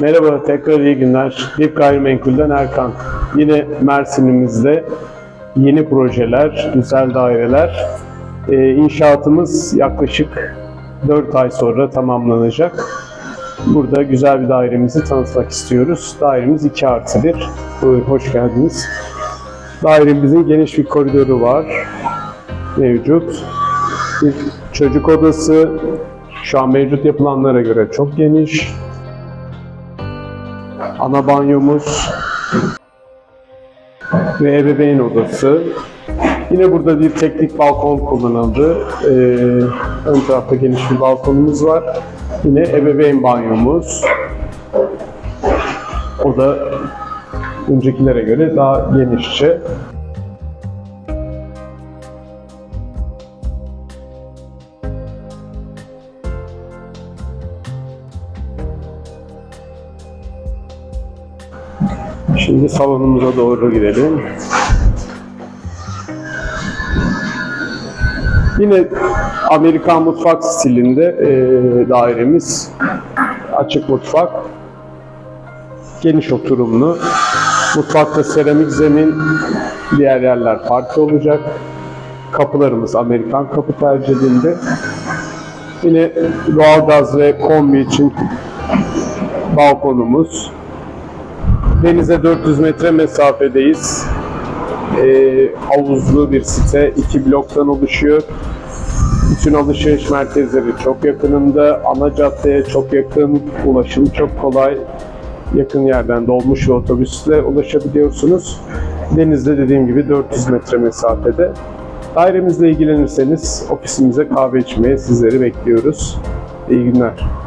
Merhaba, tekrar iyi günler. Dip Gayrimenkul'den Erkan. Yine Mersin'imizde yeni projeler, güzel daireler. Ee, inşaatımız yaklaşık 4 ay sonra tamamlanacak. Burada güzel bir dairemizi tanıtmak istiyoruz. Dairemiz 2 artı 1. Buyurun, hoş geldiniz. Dairemizin geniş bir koridoru var. Mevcut. Bir çocuk odası. Şu an mevcut yapılanlara göre çok geniş. Ana banyomuz ve ebeveyn odası. Yine burada bir teknik balkon kullanıldı. Ee, ön tarafta geniş bir balkonumuz var. Yine ebeveyn banyomuz. O da öncekilere göre daha genişçe. Şimdi salonumuza doğru gidelim. Yine Amerikan mutfak stilinde e, dairemiz. Açık mutfak. Geniş oturumlu. Mutfakta seramik zemin, diğer yerler farklı olacak. Kapılarımız Amerikan kapı tercih edildi. Yine doğalgaz ve kombi için balkonumuz. Denize 400 metre mesafedeyiz. Ee, havuzlu bir site, iki bloktan oluşuyor. Bütün alışveriş merkezleri çok yakınında, ana caddeye çok yakın, ulaşım çok kolay. Yakın yerden dolmuş ve otobüsle ulaşabiliyorsunuz. Denizde dediğim gibi 400 metre mesafede. Dairemizle ilgilenirseniz ofisimize kahve içmeye sizleri bekliyoruz. İyi günler.